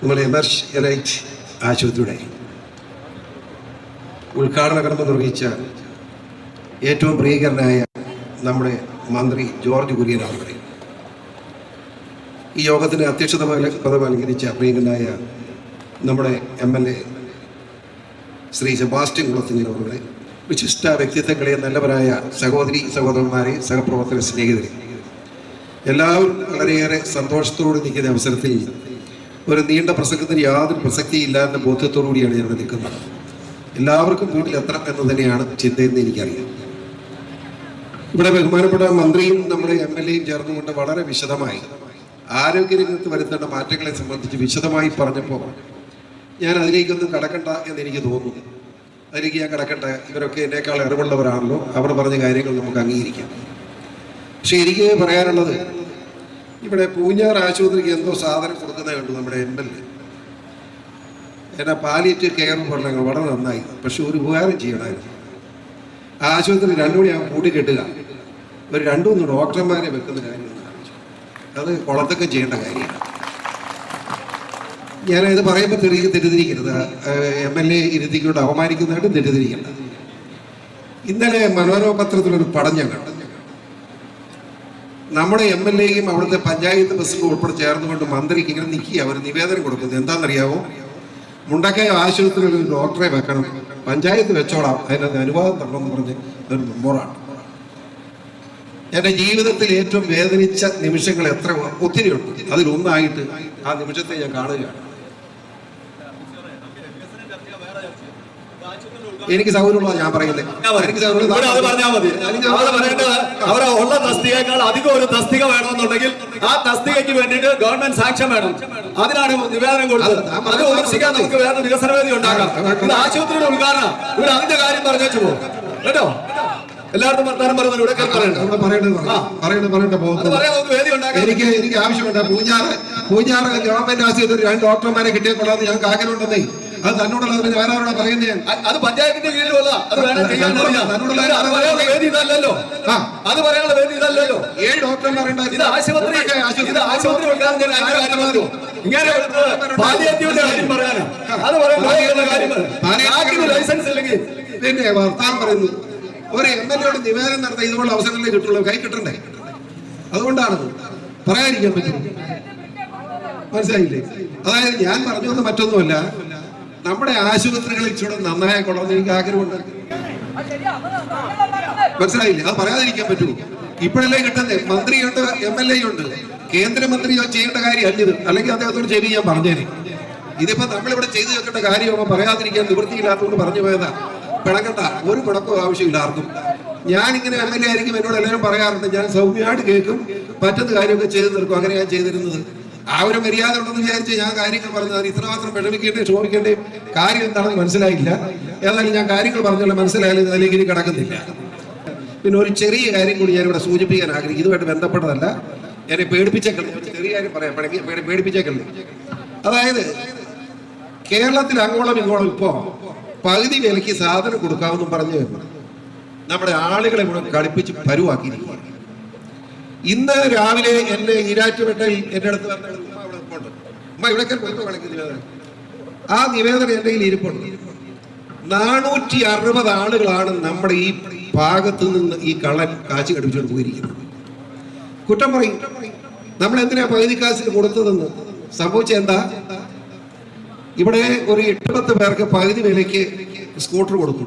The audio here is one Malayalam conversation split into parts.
നമ്മുടെ എമർഷ് എലൈറ്റ് ആശുപത്രിയുടെ ഉദ്ഘാടന കർമ്മം നിർവഹിച്ച ഏറ്റവും പ്രിയകരനായ നമ്മുടെ മന്ത്രി ജോർജ് കുര്യൻ അവരുടെ ഈ യോഗത്തിന് അധ്യക്ഷത പദ- അലങ്കരിച്ച പ്രിയങ്കനായ നമ്മുടെ M L A Shri Sebastian കുളത്തിന്റെ അവരുടെ വിശിഷ്ട വ്യക്തിത്വങ്ങളെ നല്ലവരായ സഹോദരി സഹോദരന്മാരെ സഹപ്രവർത്തക സ്നേഹിതരെ. എല്ലാവരും വളരെയേറെ സന്തോഷത്തോടെ നിൽക്കുന്ന അവസരത്തിൽ ഒരു നീണ്ട പ്രസംഗത്തിന് യാതൊരു പ്രസക്തിയില്ല എന്ന ബോധ്യത്തോടുകൂടിയാണ് ഞാൻ നിൽക്കുന്നത്. എല്ലാവർക്കും വീട്ടിലെത്തണം എന്ന് തന്നെയാണ് ചിന്തയെന്ന് എനിക്കറിയാം. ഇവിടെ ബഹുമാനപ്പെട്ട മന്ത്രിയും നമ്മുടെ എം എൽ എയും ചേർന്നുകൊണ്ട് വളരെ വിശദമായി ആരോഗ്യരംഗത്ത് വരുത്തേണ്ട മാറ്റങ്ങളെ സംബന്ധിച്ച് വിശദമായി പറഞ്ഞപ്പോൾ ഞാൻ അതിലേക്കൊന്നും കടക്കണ്ട എന്ന് എനിക്ക് തോന്നുന്നു. അതിലേക്ക് ഞാൻ കടക്കണ്ട ഇവരൊക്കെ എന്നേക്കാൾ അറിവുള്ളവരാണല്ലോ. അവർ പറഞ്ഞ കാര്യങ്ങൾ നമുക്ക് അംഗീകരിക്കാം. പക്ഷെ എനിക്ക് പറയാനുള്ളത് ഇവിടെ പൂഞ്ഞാർ ആശുപത്രിക്ക് എന്തോ സാധനം കൊടുക്കുന്നത് കണ്ടു നമ്മുടെ എം എൽ എ. എന്നാ പാലിയേറ്റീവ് കെയർ പഠനങ്ങൾ വളരെ നന്നായി. പക്ഷെ ഒരു ഉപകാരം ചെയ്യണമായിരുന്നു. ആശുപത്രി രണ്ടു മണി ആ കൂടി കെട്ടുക. ഒരു രണ്ടു മൂന്ന് ഡോക്ടർമാരെ വെക്കുന്ന കാര്യം. അത് കുളത്തൊക്കെ ചെയ്യേണ്ട കാര്യമാണ്. ഞാൻ ഇത് പറയുമ്പോൾ തെറി തെറ്റിദ്ധരിക്കരുത് എം എൽ എ ഇരുത്തിക്കൊണ്ട് അപമാനിക്കുന്നതായിട്ട് തെറ്റിദ്ധരിക്കണ്ട. ഇന്നലെ മനോരമ പത്രത്തിലൊരു പടം ഞാൻ കണ്ടു. നമ്മുടെ എം എൽ എയും അവിടുത്തെ പഞ്ചായത്ത് പ്രസിഡന്റും ഉൾപ്പെടെ ചേർന്നുകൊണ്ട് മന്ത്രിക്ക് ഇങ്ങനെ നിൽക്കുക അവർ നിവേദനം കൊടുക്കുന്നത്. എന്താണെന്നറിയാവോ? മുണ്ടക്കയ ആശുപത്രിയിൽ ഒരു ഡോക്ടറെ വെക്കണം. പഞ്ചായത്ത് വെച്ചോളാം. അതിനകത്ത് അനുവാദം തരണമെന്ന് പറഞ്ഞ് ഒരു മെമ്മോറാണ്. എന്റെ ജീവിതത്തിൽ ഏറ്റവും വേദനിച്ച നിമിഷങ്ങൾ എത്ര ഒത്തിരിയുണ്ട്. അതിലൊന്നായിട്ട് ആ നിമിഷത്തെ ഞാൻ കാണുകയാണ്. എനിക്ക് സൗകര്യമുള്ള ഞാൻ പറയുന്നത്. എനിക്ക് അവരെ ഉള്ള തസ്തികയേക്കാൾ അധികം ഒരു തസ്തിക വേണമെന്നുണ്ടെങ്കിൽ ആ തസ്തികയ്ക്ക് വേണ്ടിയിട്ട് ഗവൺമെന്റ് സാക്ഷ്യം വേണം. അതിനാണ് നിവേദനം കൊടുത്തത്. അത് ഉപേക്ഷിക്കാൻ നമുക്ക് വേറെ വികസന വേദി ഉണ്ടാക്കാം. ഇത് ആശുപത്രിയുടെ ഉദ്ഘാടനം. ഇവർ അതിന്റെ കാര്യം പറഞ്ഞു പോകും കേട്ടോ? എല്ലായിടത്തും വർത്താനം പറയുന്നത് ഇവിടെ പറയണ്ട. എനിക്ക് എനിക്ക് ആവശ്യമുണ്ട്. പൂഞ്ഞാറ് പൂഞ്ഞാറ് ഗവൺമെന്റ് ആശുപത്രി രണ്ട് ഡോക്ടർമാരെ കിട്ടിയപ്പോഴാണ് ഞങ്ങൾക്ക് ആഗ്രഹമുണ്ടെന്നേ. അത് തന്നോടുള്ള അതിന് വേറെ ആരോടാ പറയുന്നത് അത് പഞ്ചായത്തിന്റെ കീഴിലുള്ള അത് വേണം തന്നോടുള്ള അത് പറയാനുള്ള വേദി ഇതല്ലല്ലോ. ആ. അത് പറയാനുള്ള വേദി ഇതല്ലല്ലോ. ഏഴ് ഡോക്ടർമാരുണ്ടായിരുന്നു ഇത് ആശുപത്രി ഇത് ആശുപത്രി. ഇങ്ങനെ പാലിയേറ്റീവിന്റെ കാര്യം പറയാനാ. അത് കാര്യം ലൈസൻസ് ഇല്ലെങ്കിൽ പിന്നെ വർത്താൻ പറയുന്നു. ഒരു എം എൽ എയോട് നിവേദനം നടത്താൻ ഇതുപോലെ അവസരങ്ങളെ കിട്ടുള്ളൂ. കൈ കിട്ടണ്ടേ? അതുകൊണ്ടാണ് പറയാതിരിക്കാൻ പറ്റും. മനസ്സിലായില്ലേ? അതായത് ഞാൻ പറഞ്ഞു വന്ന മറ്റൊന്നുമല്ല. നമ്മുടെ ആശുപത്രികളിൽ ഇച്ചിരി നന്നായ കൊള്ളാമെന്ന് എനിക്ക് ആഗ്രഹമുണ്ട്. മനസ്സിലായില്ലേ? അത് പറയാതിരിക്കാൻ പറ്റുമോ? ഇപ്പോഴല്ലേ കിട്ടുന്നത്? മന്ത്രിയുണ്ട് എം എൽ എ ഉണ്ട് കേന്ദ്രമന്ത്രി ചെയ്യേണ്ട കാര്യമല്ല ഇത്. അല്ലെങ്കിൽ അദ്ദേഹത്തോട് ശരി ഞാൻ പറഞ്ഞേനെ. ഇതിപ്പോ നമ്മളിവിടെ ചെയ്തു വെക്കേണ്ട കാര്യമോ പറയാതിരിക്കാൻ നിവൃത്തിയില്ലാത്തതുകൊണ്ട് പറഞ്ഞു പോയതാ. പിണക്കണ്ട ഒരു പിണക്കവും ആവശ്യമില്ല ആർക്കും. ഞാൻ ഇങ്ങനെ എം എൽ എ ആയിരിക്കും എന്നോട് എല്ലാവരും പറയാറുണ്ട്. ഞാൻ സൗമ്യമായിട്ട് കേൾക്കും. പറ്റുന്ന കാര്യമൊക്കെ ചെയ്തു തീർക്കും. അങ്ങനെ ഞാൻ ചെയ്തിരുന്നത്. ആ ഒരു മര്യാദ ഉണ്ടെന്ന് വിചാരിച്ച് ഞാൻ കാര്യങ്ങൾ പറഞ്ഞത് ഇത്രമാത്രം വിഷമിക്കേണ്ടേ ക്ഷോഭിക്കേണ്ടേ കാര്യം എന്താണെന്ന് മനസ്സിലായില്ല. ഏതായാലും ഞാൻ കാര്യങ്ങൾ പറഞ്ഞാലും മനസ്സിലായാലും അതിലേക്ക് ഇനി കിടക്കുന്നില്ല. പിന്നെ ഒരു ചെറിയ കാര്യം കൂടി ഞാൻ ഇവിടെ സൂചിപ്പിക്കാൻ ആഗ്രഹിക്കും ഇതുമായിട്ട് ബന്ധപ്പെട്ടതല്ല. എന്നെ പേടിപ്പിച്ചേക്കളെ ചെറിയ കാര്യം പറയാം. പിണങ്ങി- പേടി- പേടിപ്പിച്ചേക്കളെ അതായത് കേരളത്തിൽ അങ്ങോളം ഇങ്ങോളം ഇപ്പോ പകുതി വിലയ്ക്ക് സാധനം കൊടുക്കാമെന്നും പറഞ്ഞ് നമ്മുടെ ആളുകളെ കൂടെ കളിപ്പിച്ച് പരുവാക്കിയിരിക്കുകയാണ്. ഇന്ന് രാവിലെ എന്നെ ഈരാറ്റുപേട്ടയിൽ എന്റെ അടുത്ത് വന്ന ഉമ്മ ഇവിടെ ആ നിവേദനം എന്റെ കയ്യിൽ ഇരിപ്പുണ്ട്. നാനൂറ്റി അറുപത് ആളുകളാണ് നമ്മുടെ ഈ ഭാഗത്ത് നിന്ന് ഈ കള്ളൻ കാച്ചി കടിപ്പിച്ചുകൊണ്ട് പോയിരിക്കുന്നത്. കുറ്റം പറയും. നമ്മൾ എന്തിനാ പകുതി കാശിന് കൊടുത്തതെന്ന്? സംഭവിച്ച എന്താ? ഇവിടെ ഒരു എട്ട് പത്ത് പേർക്ക് പകുതി വിലയ്ക്ക് സ്കൂട്ടർ കൊടുത്തു.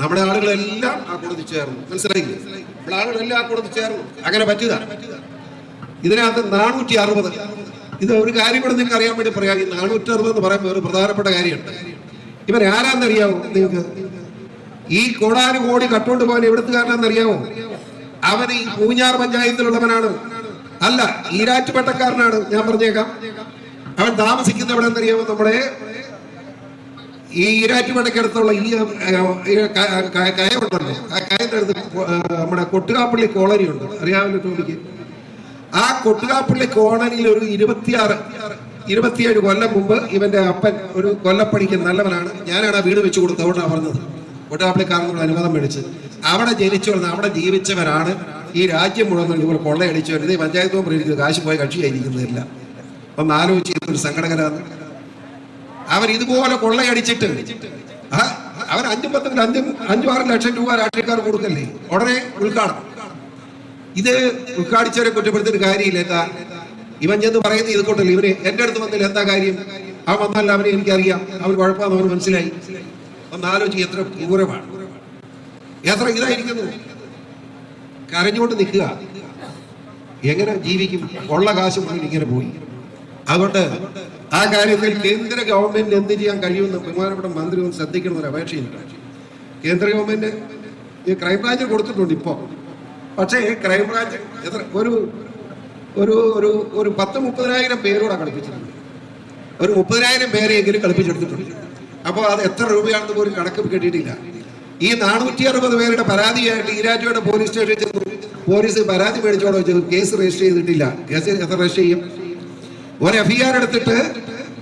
നമ്മുടെ ആളുകളെല്ലാം ആ കൊടുത്തു ചേർന്നു. മനസ്സിലായില്ലേ? നമ്മുടെ ആളുകളെല്ലാം കൂടെ ചേർന്നു. അങ്ങനെ പറ്റുക ഇതിനകത്ത് നാനൂറ്റി അറുപത് ഇത് ഒരു കാര്യം കൂടെ നിങ്ങൾക്ക് അറിയാൻ വേണ്ടി പറയാം. ഈ നാനൂറ്റി അറുപത് എന്ന് പറയുമ്പോൾ ഒരു പ്രധാനപ്പെട്ട കാര്യമുണ്ട്. ഇവർ ആരാന്നറിയാമോ നിങ്ങൾക്ക്? ഈ കോടാനുകോടി കട്ടുകൊണ്ട് പോകാൻ എവിടുത്തുകാരനാണെന്നറിയാമോ അവൻ ഈ പൂഞ്ഞാർ പഞ്ചായത്തിലുള്ളവനാണ്. അല്ല ഈരാറ്റുപേട്ടക്കാരനാണ്. ഞാൻ പറഞ്ഞേക്കാം. അവൻ താമസിക്കുന്നവിടെ എന്നറിയാമോ നമ്മുടെ ഈ ഈരാറ്റുപടക്കടുത്തുള്ള ഈ കയമുണ്ടല്ലോ ആ കയത്തിന്റെ അടുത്ത് നമ്മുടെ കൊട്ടുകാപ്പള്ളി കോളനി ഉണ്ട്. അറിയാമല്ലോ ടോമിക്ക്. ആ കൊട്ടുകാപ്പള്ളി കോളനിയിൽ ഒരു ഇരുപത്തിയാറ് ഇരുപത്തിയേഴ് കൊല്ലം മുമ്പ് ഇവന്റെ അപ്പൻ ഒരു കൊല്ലപ്പണിക്ക് നല്ലവനാണ്. ഞാനാണ് ആ വീട് വെച്ച് കൊടുത്തത്. അതുകൊണ്ടാണ് പറഞ്ഞത്. കൊട്ടുകാപ്പള്ളിക്കാരനോട് അനുവാദം മേടിച്ച്. അവിടെ ജനിച്ചു വളർന്ന അവിടെ ജീവിച്ചവരാണ്. ഈ രാജ്യം മുഴുവൻ ഇതുപോലെ കൊള്ളയടിച്ചവർ ഈ പഞ്ചായത്ത് മെമ്പർ ഇരിക്കുന്നത് കാശ് പോയ കക്ഷിയായിരിക്കുന്നതില്ല ഒന്ന് ആലോചിച്ച് ഒരു സങ്കടകരാണ് അവൻ ഇതുപോലെ കൊള്ളയടിച്ചിട്ട് അവർ അഞ്ചും പത്തും അഞ്ചും അഞ്ചു ആറ് ലക്ഷം രൂപ രാഷ്ട്രീയക്കാർ കൊടുക്കല്ലേ? ഉടനെ ഉദ്ഘാടനം. ഇത് ഉദ്ഘാടിച്ചവരെ കുറ്റപ്പെടുത്തിയിട്ട് കാര്യമില്ല എന്താ ഇവൻ ചെന്ന് പറയുന്നത് ഇത് കൊണ്ടല്ലേ ഇവർ എന്റെ അടുത്ത് വന്നില്ല എന്താ കാര്യം? ആ വന്നല്ല അവനെ എനിക്കറിയാം. അവർ കുഴപ്പമാണെന്ന് അവന് മനസ്സിലായി. ഒന്ന് ആലോചിച്ച് എത്ര ക്രൂരമാണ്. എത്ര ഇതായിരിക്കുന്നു. കരഞ്ഞുകൊണ്ട് നിൽക്കുക. എങ്ങനെ ജീവിക്കും? ഉള്ള കാശ് മുതൽ ഇങ്ങനെ പോയി. അതുകൊണ്ട് ആ കാര്യത്തിൽ കേന്ദ്ര ഗവൺമെന്റിന് എന്ത് ചെയ്യാൻ കഴിയുമെന്ന് ബഹുമാനപ്പെട്ട മന്ത്രി ഒന്ന് ശ്രദ്ധിക്കണം ഒരു അപേക്ഷയുണ്ട് കേന്ദ്ര ഗവൺമെന്റ് ഈ ക്രൈംബ്രാഞ്ച് കൊടുത്തിട്ടുണ്ട് ഇപ്പോൾ പക്ഷേ ക്രൈംബ്രാഞ്ച് എത്ര ഒരു ഒരു ഒരു ഒരു പത്ത് മുപ്പതിനായിരം പേരോടാണ് കളിപ്പിച്ചിട്ടുണ്ട് ഒരു മുപ്പതിനായിരം പേരെയെങ്കിലും കളിപ്പിച്ചെടുത്തിട്ടുണ്ട്. അപ്പോൾ അത് എത്ര രൂപയാണെന്ന് പോലും കണക്ക് കിട്ടിയിട്ടില്ല. ഈ നാനൂറ്റി അറുപത് പേരുടെ പരാതിയായിട്ട് ഈരാറ്റയുടെ പോലീസ് സ്റ്റേഷനിൽ ചെന്നു പോലീസ് പരാതി മേടിച്ചോടെ കേസ് രജിസ്റ്റർ ചെയ്തിട്ടില്ല. കേസ് എത്ര രജിസ്റ്റർ ചെയ്യും? ഒരു എഫ് ഐ ആർ എടുത്തിട്ട്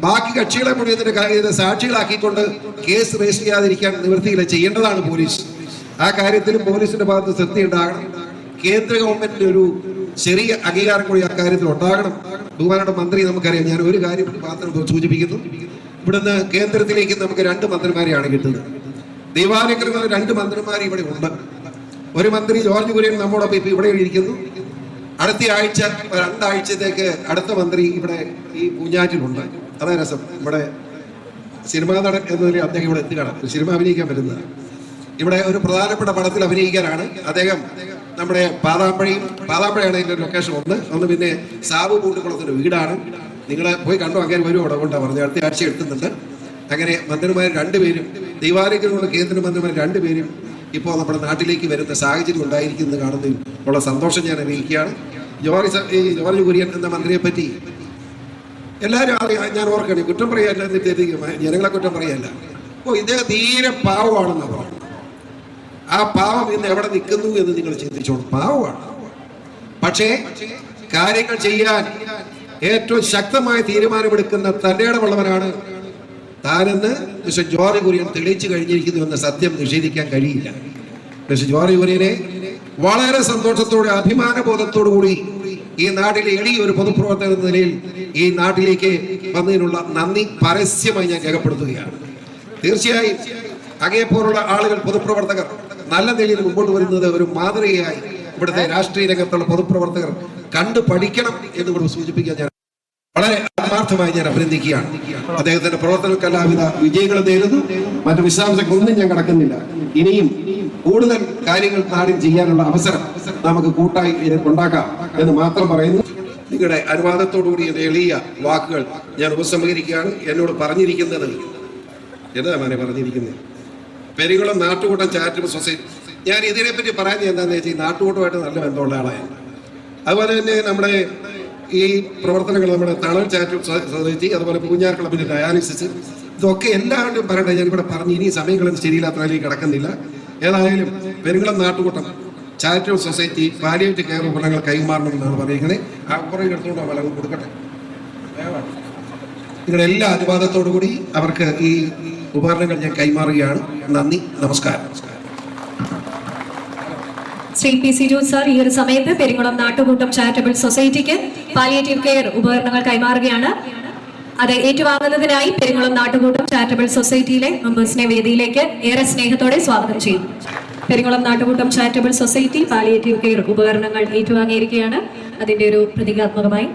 ബാക്കി കക്ഷികളെ മുഴുവൻ ഇതിന്റെ സാക്ഷികളാക്കിക്കൊണ്ട് കേസ് രജിസ്റ്റർ ചെയ്യാതിരിക്കാൻ നിവൃത്തിയില്ല ചെയ്യേണ്ടതാണ് പോലീസ്. ആ കാര്യത്തിലും പോലീസിന്റെ ഭാഗത്ത് ശ്രദ്ധ ഉണ്ടാകണം. കേന്ദ്ര ഗവൺമെന്റിന്റെ ഒരു ചെറിയ അംഗീകാരം കൂടി അക്കാര്യത്തിൽ ഉണ്ടാകണം. ബഹുമാനയുടെ മന്ത്രി നമുക്കറിയാം ഞാൻ ഒരു കാര്യം മാത്രം സൂചിപ്പിക്കുന്നു. ഇവിടുന്ന് കേന്ദ്രത്തിലേക്ക് നമുക്ക് രണ്ട് മന്ത്രിമാരെയാണ് കിട്ടുന്നത്. ദൈവാനുഗ്രഹം രണ്ട് മന്ത്രിമാർ ഇവിടെ ഉണ്ട്. ഒരു മന്ത്രി ജോർജ് കുര്യൻ നമ്മോടൊപ്പം ഇപ്പൊ ഇവിടെ ഇരിക്കുന്നു. അടുത്ത ആഴ്ച രണ്ടാഴ്ചത്തേക്ക് അടുത്ത മന്ത്രി ഇവിടെ ഈ പൂഞ്ഞാറ്റിലുണ്ട്. അതേ രസം. ഇവിടെ സിനിമാ നടൻ എന്നതിൽ അദ്ദേഹം ഇവിടെ എത്തുകയാണ് സിനിമ അഭിനയിക്കാൻ വരുന്നത് ഇവിടെ ഒരു പ്രധാനപ്പെട്ട പടത്തിൽ അഭിനയിക്കാനാണ് അദ്ദേഹം നമ്മുടെ പാതാമ്പഴയും പാതാമ്പഴയാണ് ഒരു ലൊക്കേഷൻ ഒന്ന്. ഒന്ന് പിന്നെ സാബു കൂട്ടുകുളത്തിന്റെ വീടാണ്. നിങ്ങൾ പോയി കണ്ടു? അങ്ങനെ വരും അവിടെ കൊണ്ടാണ് പറഞ്ഞത്. അടുത്ത ആഴ്ച എത്തുന്നുണ്ട്. അങ്ങനെ മന്ത്രിമാർ രണ്ടുപേരും ദൈവാനുഗ്രഹമുള്ള കേന്ദ്ര മന്ത്രിമാർ രണ്ടുപേരും ഇപ്പോൾ നമ്മുടെ നാട്ടിലേക്ക് വരുന്ന സാഹചര്യം ഉണ്ടായിരിക്കുന്നത് കാണുന്നതിൽ ഉള്ള സന്തോഷം ഞാൻ അറിയിക്കുകയാണ്. ജോർജ് ഈ ജോർജ് കുര്യൻ എന്ന മന്ത്രിയെ പറ്റി എല്ലാവരും ഞാൻ ഓർക്കണേ കുറ്റം പറയല്ല ജനങ്ങളെ കുറ്റം പറയല്ല. ഓ ഇദ്ദേഹം തീരെ പാവമാണെന്ന് പറഞ്ഞു ആ പാവം ഇന്ന് എവിടെ നിൽക്കുന്നു എന്ന് നിങ്ങൾ ചിന്തിച്ചോളൂ. പാവമാണ്. പക്ഷേ കാര്യങ്ങൾ ചെയ്യാൻ ഏറ്റവും ശക്തമായ തീരുമാനമെടുക്കുന്ന തന്റെ ഇടമുള്ളവരാണ് താനെന്ന് മിസ്റ്റർ ജോർജ് കുര്യൻ തെളിയിച്ചു കഴിഞ്ഞിരിക്കുന്നു എന്ന സത്യം നിഷേധിക്കാൻ കഴിയില്ല. മിസ്റ്റർ ജോർജ് കുര്യനെ വളരെ സന്തോഷത്തോടെ അഭിമാനബോധത്തോടു കൂടി ഈ നാട്ടിലെ എളിയ ഒരു പൊതുപ്രവർത്തകൻ എന്ന നിലയിൽ ഈ നാട്ടിലേക്ക് വന്നതിനുള്ള നന്ദി പരസ്യമായി ഞാൻ രേഖപ്പെടുത്തുകയാണ്. തീർച്ചയായും അങ്ങേപ്പോലുള്ള ആളുകൾ പൊതുപ്രവർത്തകർ നല്ല നിലയിൽ മുമ്പോട്ട് വരുന്നത് ഒരു മാതൃകയായി ഇവിടുത്തെ രാഷ്ട്രീയ രംഗത്തുള്ള പൊതുപ്രവർത്തകർ കണ്ടു പഠിക്കണം എന്ന് കൂടെ സൂചിപ്പിക്കാൻ ഞാൻ വളരെ ആത്മാർത്ഥമായി ഞാൻ അഭിനന്ദിക്കുകയാണ്. അദ്ദേഹത്തിന്റെ പ്രവർത്തനങ്ങൾക്ക് എല്ലാവിധ വിജയങ്ങൾ നേരുന്നു. മറ്റു വിശദാംശങ്ങളൊന്നും ഞാൻ കടക്കുന്നില്ല. ഇനിയും കൂടുതൽ കാര്യങ്ങൾ നാടിൽ ചെയ്യാനുള്ള അവസരം നമുക്ക് കൂട്ടായി ഉണ്ടാക്കാം എന്ന് മാത്രം പറയുന്നു. നിങ്ങളുടെ അനുവാദത്തോടുകൂടി എന്റെ എളിയ വാക്കുകൾ ഞാൻ ഉപസംഹരിക്കുകയാണ്. എന്നോട് പറഞ്ഞിരിക്കുന്നത് എന്താ പറഞ്ഞിരിക്കുന്നത്? പെരികുളം നാട്ടുകൂട്ടം ചാരിറ്റബിൾ സൊസൈറ്റി ഞാൻ ഇതിനെപ്പറ്റി പറയാൻ എന്താണെന്ന് വെച്ചാൽ നാട്ടുകൂട്ടമായിട്ട് നല്ല ബന്ധമുള്ള ആളാണ് അതുപോലെ തന്നെ നമ്മുടെ ഈ പ്രവർത്തനങ്ങൾ നമ്മുടെ തണൽ ചാറ്റ് സൊസൈറ്റി അതുപോലെ പൂഞ്ഞാർ ക്ലബിന്റെ ഡയാലിസിസ് ഇതൊക്കെ എല്ലാവരും പറയട്ടെ ഞാൻ ഇവിടെ പറഞ്ഞു ഇനി സമയങ്ങളൊന്നും ശരിയില്ലാത്ത നിലയിൽ കിടക്കുന്നില്ല. ഏതായാലും Perungalam Nattukoottam charitable society palliative care ഉപകരണങ്ങൾ കൈമാറണമെന്നാണ് പറയുന്നത്. ആ കുറേ എടുത്തുകൊണ്ട് വളരെ കൊടുക്കട്ടെ. നിങ്ങളുടെ എല്ലാ അനുവാദത്തോടു കൂടി അവർക്ക് ഈ ഉപകരണങ്ങൾ ഞാൻ കൈമാറുകയാണ്. നന്ദി നമസ്കാരം. Shri P C Jose sir ഈ ഒരു സമയത്ത് പെരിങ്ങുളം നാട്ടുകൂട്ടം ചാരിറ്റബിൾ സൊസൈറ്റിക്ക് പാലിയേറ്റീവ് കെയർ ഉപകരണങ്ങൾ കൈമാറുകയാണ്. അത് ഏറ്റുവാങ്ങുന്നതിനായി പെരിങ്ങുളം നാട്ടുകൂട്ടം ചാരിറ്റബിൾ സൊസൈറ്റിയിലെ മെമ്പേഴ്സിനെ വേദിയിലേക്ക് ഏറെ സ്നേഹത്തോടെ സ്വാഗതം ചെയ്യും Peringulam Nattukoottam charitable society palliative care ഉപകരണങ്ങൾ ഏറ്റുവാങ്ങിയിരിക്കുകയാണ്. അതിന്റെ ഒരു പ്രതീകാത്മകമായി